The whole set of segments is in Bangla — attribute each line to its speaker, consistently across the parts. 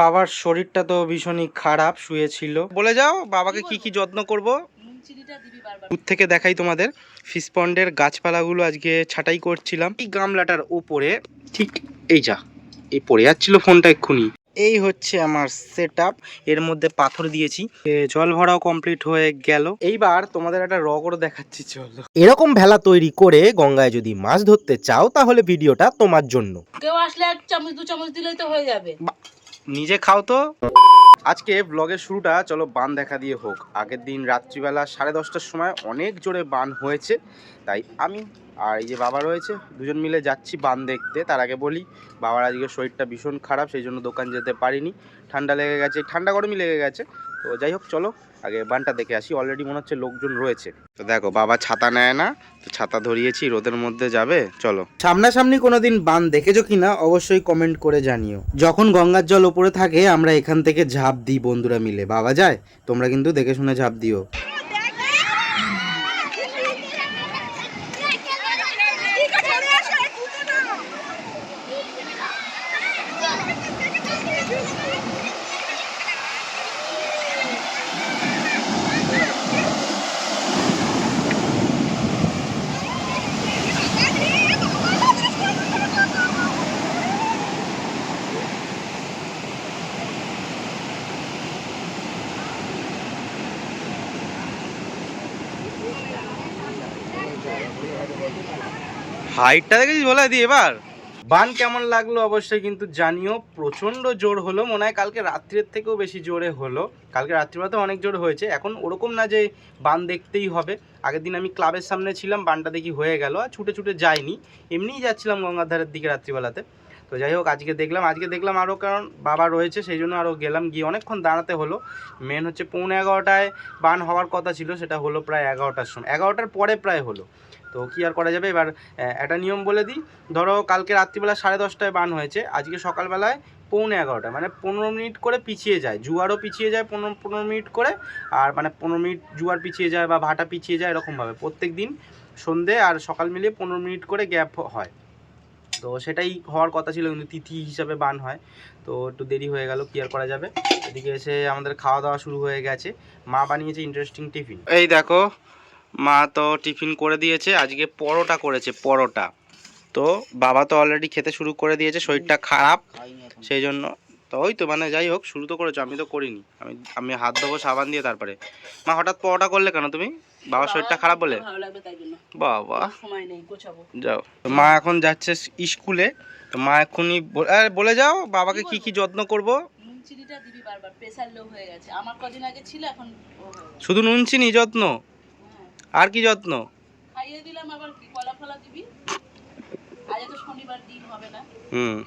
Speaker 1: বাবার শরীরটা তো ভীষণই খারাপ শুয়েছিল। বলে যাও বাবাকে কি কি যত্ন করব? দূর থেকে দেখাই তোমাদের। ফিশ পন্ডের গাছপালাগুলো আজকে ছাটাই করছিলাম। এই গামলাটার উপরে ঠিক এই যা এই পড়ে যাচ্ছিল ফোনটা এক্ষুনি। এই হচ্ছে আমার সেট এর মধ্যে পাথর দিয়েছি। জল ভরাও কমপ্লিট হয়ে গেল। এইবার তোমাদের একটা রগড় দেখাচ্ছি চলো।
Speaker 2: এরকম ভেলা তৈরি করে গঙ্গায় যদি মাছ ধরতে চাও তাহলে ভিডিওটা তোমার জন্য।
Speaker 3: কেউ আসলে এক চামচ দু চামচ দিলেই তো হয়ে যাবে।
Speaker 1: নিজে খাও তো। আজকে ব্লগের শুরুটা চলো বান দেখা দিয়ে হোক। আগের দিন রাত্রিবেলা সাড়ে দশটার সময় অনেক জোরে বান হয়েছে, তাই আমি আর এই যে বাবা রয়েছে, দুজন মিলে যাচ্ছি বান দেখতে। তার আগে বলি, বাবার আজকে শরীরটা ভীষণ খারাপ, সেই জন্য দোকান যেতে পারিনি। ঠান্ডা লেগে গেছে, ঠান্ডা গরমই লেগে গেছে। তো যাই হোক চলো আগে বানটা দেখে আসি। অলরেডি মনে হচ্ছে লোকজন রয়েছে। তো দেখো বাবা ছাতা নেয় না তো ছাতা ধরিয়েছি রোদের মধ্যে যাবে চলো।
Speaker 2: সামনাসামনি কোনোদিন বান দেখেছ কিনা অবশ্যই কমেন্ট করে জানিও। যখন গঙ্গার জল ওপরে থাকে আমরা এখান থেকে ঝাঁপ দিই বন্ধুরা মিলে। বাবা যায় তোমরা কিন্তু দেখে শুনে ঝাঁপ দিও।
Speaker 1: হাইটটা দেখেছিস বলে দি এবার? বান কেমন লাগল অবশ্যই কিন্তু জানিও। প্রচণ্ড জোর হলো, মনে হয় কালকে রাত্রের থেকেও বেশি জোরে হলো। কালকে রাত্রিবেলাতে অনেক জোর হয়েছে। এখন ওরকম না যে বান দেখতেই হবে। আগের দিন আমি ক্লাবের সামনে ছিলাম, বানটা দেখি হয়ে গেল। আর ছুটে ছুটে যাইনি। এমনিই যাচ্ছিলাম গঙ্গার ধারের দিকে রাত্রিবেলাতে। তো যাই হোক, আজকে দেখলাম আজকে দেখলাম আরও কারণ বাবা রয়েছে, সেই জন্য আরও গেলাম, গিয়ে অনেকক্ষণ দাঁড়াতে হলো। মেন হচ্ছে পৌনে এগারোটায় বান হওয়ার কথা ছিল, সেটা হলো প্রায় এগারোটার সময়। এগারোটার পরে প্রায় হলো। তো কি আর করা যাবে? এবার একটা নিয়ম বলে দিই। ধরো, কালকে রাত্রিবেলা সাড়ে দশটায় বান হয়েছে, আজকে সকালবেলায় পৌনে এগারোটা। মানে পনেরো মিনিট করে পিছিয়ে যায়। জুয়ারও পিছিয়ে যায় পনেরো পনেরো মিনিট করে, আর মানে পনেরো মিনিট জুয়ার পিছিয়ে যায় বা ভাটা পিছিয়ে যায় এরকমভাবে। প্রত্যেক দিন সন্ধে আর সকাল মিলিয়ে পনেরো মিনিট করে গ্যাপ হয়। তো সেটাই হওয়ার কথা ছিল কিন্তু তিথি হিসাবে বান হয়। তো একটু দেরি হয়ে গেল, কি আর করা যাবে? এদিকে এসে আমাদের খাওয়া দাওয়া শুরু হয়ে গেছে। মা বানিয়েছে ইন্টারেস্টিং টিফিন এই দেখো, মা তো টিফিন করে দিয়েছে, আজকে পরোটা করেছে, পরোটা। তো বাবা তো অলরেডি খেতে শুরু করে দিয়েছে, শরীরটা খারাপ, সেই জন্য তো ওই তো মানে যাই হোক, শুরু তো করেছ, আমি তো করিনি। আমি আমি হাত দেবো সাবান দিয়ে তারপরে। মা, হঠাৎ পরোটা করলে কেন তুমি? বাবার শরীরটা খারাপ বলে? বাবা। যাও। মা এখন যাচ্ছে স্কুলে। তো মা এখনই বল- বলে যাও বাবাকে কি কি যত্ন করব?
Speaker 3: চিনিটা দিবি বারবার প্রেসার লো হয়ে গেছে। আমার কদিন আগে ছিল এখন।
Speaker 1: শুধু নুন চিনি যত্ন?
Speaker 3: হ্যাঁ।
Speaker 1: আর কি যত্ন?
Speaker 3: খাইয়ে দিলাম আবার কি কলা ফলা দিবি? আজ তো শনিবার দিন হবে না।
Speaker 1: হুম।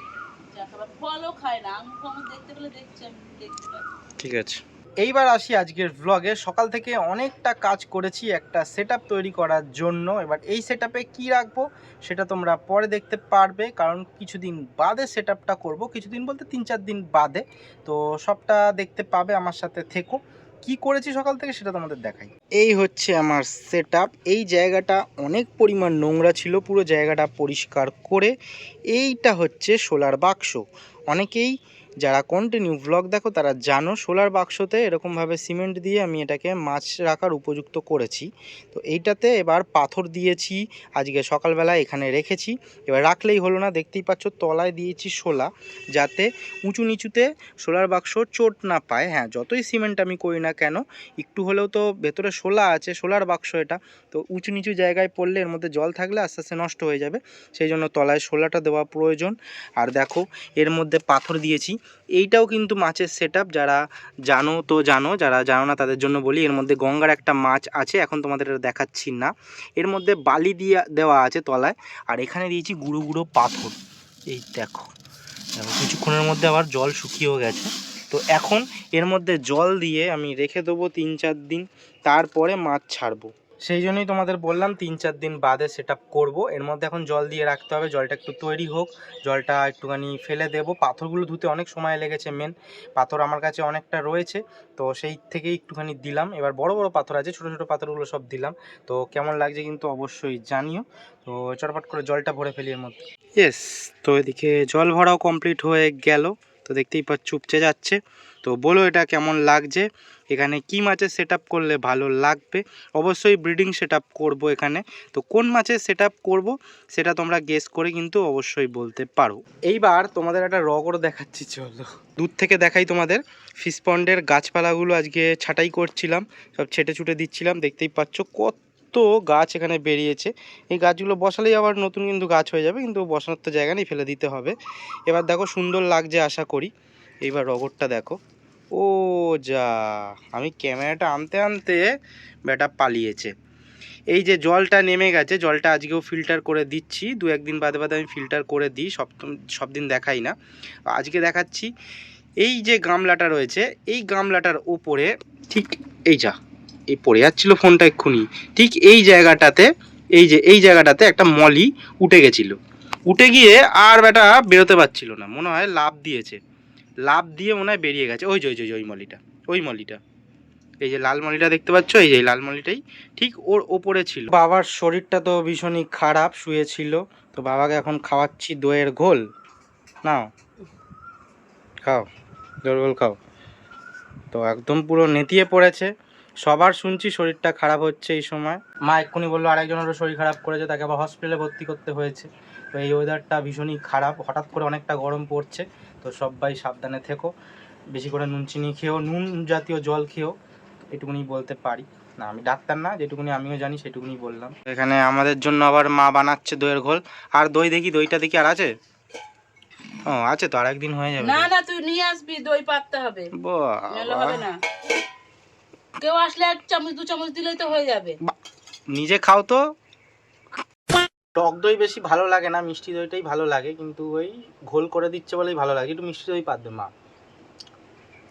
Speaker 3: ফলও খায় না। আঙুর দেখতে পেলে দেখছি আমি দেখতে
Speaker 1: ঠিক আছে। এইবার আসি আজকের ব্লগে সকাল থেকে অনেকটা কাজ করেছি, একটা সেট তৈরি করার জন্য। এবার এই সেট আপে কী রাখব সেটা তোমরা পরে দেখতে পারবে, কারণ কিছুদিন বাদে সেট আপটা করব। কিছুদিন বলতে তিন চার দিন বাদে। তো সবটা দেখতে পাবে, আমার সাথে থেকো। কি করেছি সকাল থেকে সেটা তোমাদের দেখাই। এই হচ্ছে আমার সেট এই জায়গাটা অনেক পরিমাণ নোংরা ছিল, পুরো জায়গাটা পরিষ্কার করে। এইটা হচ্ছে সোলার বাক্স অনেকেই যারা কন্টিনিউ ব্লগ দেখো, তারা জানো সোলার বাক্সতে এরকমভাবে সিমেন্ট দিয়ে আমি এটাকে মাছ রাখার উপযুক্ত করেছি। তো এইটাতে এবার পাথর দিয়েছি, আজকে সকালবেলা এখানে রেখেছি। এবার রাখলেই হলো না, দেখতেই পাচ্ছ তলায় দিয়েছি শোলা যাতে উঁচু নিচুতে সোলার বাক্স চোট না পায়। হ্যাঁ যতই সিমেন্ট আমি করি না কেন, একটু হলেও তো ভেতরে শোলা আছে, সোলার বাক্স এটা। তো উঁচু নিচু জায়গায় পড়লে এর মধ্যে জল থাকলে আস্তে আস্তে নষ্ট হয়ে যাবে। সেই জন্য তলায় শোলাটা দেওয়া প্রয়োজন। আর দেখো, এর মধ্যে পাথর দিয়েছি। এইটাও কিন্তু মাছের সেট যারা জানো তো জানো, যারা জানো না তাদের জন্য বলি, এর মধ্যে গঙ্গার একটা মাছ আছে, এখন তোমাদের এটা দেখাচ্ছি না। এর মধ্যে বালি দিয়ে দেওয়া আছে তলায়, আর এখানে দিয়েছি গুঁড়ো গুঁড়ো পাথর। এই দেখো দেখো, কিছুক্ষণের মধ্যে আবার জল শুকিয়েও গেছে। তো এখন এর মধ্যে জল দিয়ে আমি রেখে দেবো তিন চার দিন, তারপরে মাছ ছাড়বো। সেই জন্যই তোমাদের বললাম তিন চার দিন বাদে সেট আপ করব। এর মধ্যে এখন জল দিয়ে রাখতে হবে, জলটা একটু তৈরি হোক। জলটা একটুখানি ফেলে দেবো। পাথরগুলো ধুতে অনেক সময় লেগেছে মেন পাথর আমার কাছে অনেকটা রয়েছে, তো সেই থেকেই একটুখানি দিলাম। এবার বড় বড় পাথর আছে, ছোট ছোট পাথরগুলো সব দিলাম। তো কেমন লাগছে কিন্তু অবশ্যই জানিও। তো চটপট করে জলটা ভরে ফেলি এর মধ্যে। ইয়েস তো এদিকে জল ভরাও কমপ্লিট হয়ে গেল। তো দেখতেই পাচ্ছ উপচে যাচ্ছে। তো বলো এটা কেমন লাগছে? এখানে কি মাছের সেট করলে ভালো লাগবে? অবশ্যই ব্রিডিং সেট করব এখানে। তো কোন মাছের সেট করব সেটা তোমরা গেস করে কিন্তু অবশ্যই বলতে পারো। এইবার তোমাদের একটা রগড় দেখাচ্ছি, চলো। দূর থেকে দেখাই তোমাদের। ফিশ পন্ডের গাছপালাগুলো আজকে ছাঁটাই করছিলাম, সব ছেটে ছুটে দিচ্ছিলাম। দেখতেই পাচ্ছ কত গাছ এখানে বেরিয়েছে। এই গাছগুলো বসালেই আবার নতুন কিন্তু গাছ হয়ে যাবে, কিন্তু বসানোর তো জায়গা নেই, ফেলে দিতে হবে। এবার দেখো সুন্দর লাগছে আশা করি। এইবার রগরটা দেখো। ও যা, আমি ক্যামেরাটা আনতে আনতে ব্যাটা পালিয়েছে। এই যে জলটা নেমে গেছে, জলটা আজকেও ফিল্টার করে দিচ্ছি। দু একদিন বাদে বাদে আমি ফিল্টার করে দিই, সব সব দিন দেখাই না। আজকে দেখাচ্ছি, এই যে গামলাটা রয়েছে, এই গামলাটার ওপরে ঠিক এই যা এই পড়ে যাচ্ছিল ফোনটা এক্ষুনি। ঠিক এই জায়গাটাতে, এই যে, এই জায়গাটাতে একটা মলি উঠে গেছিল। উঠে গিয়ে আর বেটা বেরোতে পারছিল না। মনে হয় লাভ দিয়েছে। লাভ দিয়ে মনে হয় বেরিয়ে গেছে। ওই যে ওই যে, ওই মলিটা। ওই মলিটা। এই যে, লাল মলিটা দেখতে পাচ্ছ? এই যে লাল মলিটাই। ঠিক ওর ওপরে ছিল। বাবার শরীরটা তো ভীষণই খারাপ, শুয়েছিল। তো বাবাকে এখন খাওয়াচ্ছি দইয়ের ঘোল। নাও। খাও। দইয়ের ঘোল খাও। তো একদম পুরো নেতিয়ে পড়েছে। সবার শুনছি শরীরটা খারাপ হচ্ছে এই সময়। মা এক্ষুনি বলল আরেকজনেরও শরীর খারাপ করেছে তাকে আবার হসপিটালে ভর্তি করতে হয়েছে। তো এই ওয়েদারটা ভীষণই খারাপ হঠাৎ করে অনেকটা গরম পড়ছে তো সবাই সাবধানে থেকো। বেশি করে নুন চিনি খেও নুন জাতীয় জল খেও এটুকুনি বলতে পারি। না আমি ডাক্তার না যেটুকুনি আমিও জানি সেটুকুনি বললাম। এখানে আমাদের জন্য আবার মা বানাচ্ছে দইয়ের ঘোল। আর দই দেখি দইটা দেখি আর আছে? ও আছে তো আর একদিন হয়ে যাবে।
Speaker 3: না না তুই নিয়ে আসবি দই পাততে হবে। না। কেউ আসলে এক চামচ দু চামচ দিলেই তো হয়ে যাবে।
Speaker 1: নিজে খাও তো। টক দই বেশি ভালো লাগে না মিষ্টি দইটাই ভালো লাগে কিন্তু ওই ঘোল করে দিচ্ছে বলেই ভালো লাগে। একটু মিষ্টি দই পাতবে মা।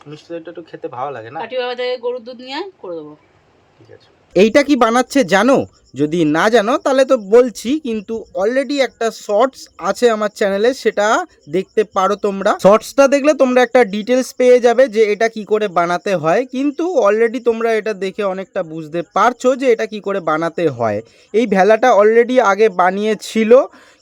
Speaker 1: মিষ্টি দইটা একটু খেতে ভালো লাগে না?
Speaker 3: কাটি বাবা থেকে গরুর দুধ নিয়ে করে দেবো।
Speaker 1: ঠিক আছে।
Speaker 2: এইটা কি বানাচ্ছে জানো? যদি না জানো, তাহলে তো বলছি, কিন্তু অলরেডি একটা শর্টস আছে আমার চ্যানেলে সেটা দেখতে পারো তোমরা। শর্টসটা দেখলে তোমরা একটা ডিটেলস পেয়ে যাবে যে এটা কি করে বানাতে হয়, কিন্তু অলরেডি তোমরা এটা দেখে অনেকটা বুঝতে পারছ যে এটা কি করে বানাতে হয়। এই ভেলাটা অলরেডি আগে বানিয়েছিল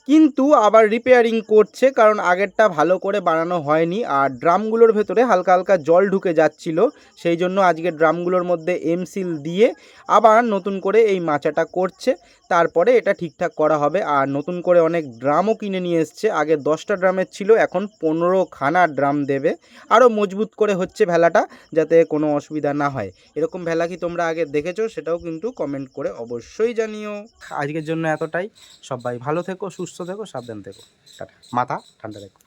Speaker 2: কিন্তু আবার রিপেয়ারিং করছে কারণ আগেরটা ভালো করে বানানো হয়নি আর ড্রামগুলোর ভেতরে হালকা হালকা জল ঢুকে যাচ্ছিল। সেই জন্য আজকে ড্রামগুলোর মধ্যে এমসিল দিয়ে আবার নতুন করে এই মাচাটা করছে। তারপরে এটা ঠিকঠাক করা হবে। আর নতুন করে অনেক ড্রামও কিনে নিয়ে এসছে। আগে দশটা ড্রামের ছিল, এখন পনেরো খানা ড্রাম দেবে। আরও মজবুত করে হচ্ছে ভেলাটা, যাতে কোনো অসুবিধা না হয়। এরকম ভেলা কি তোমরা আগে দেখেছ? সেটাও কিন্তু কমেন্ট করে অবশ্যই জানিও।
Speaker 1: আজকের জন্য এতটাই। সবাই ভালো থেকো, সুস্থ থেকো, সাবধান থেকো। মাথা ঠান্ডা থেকো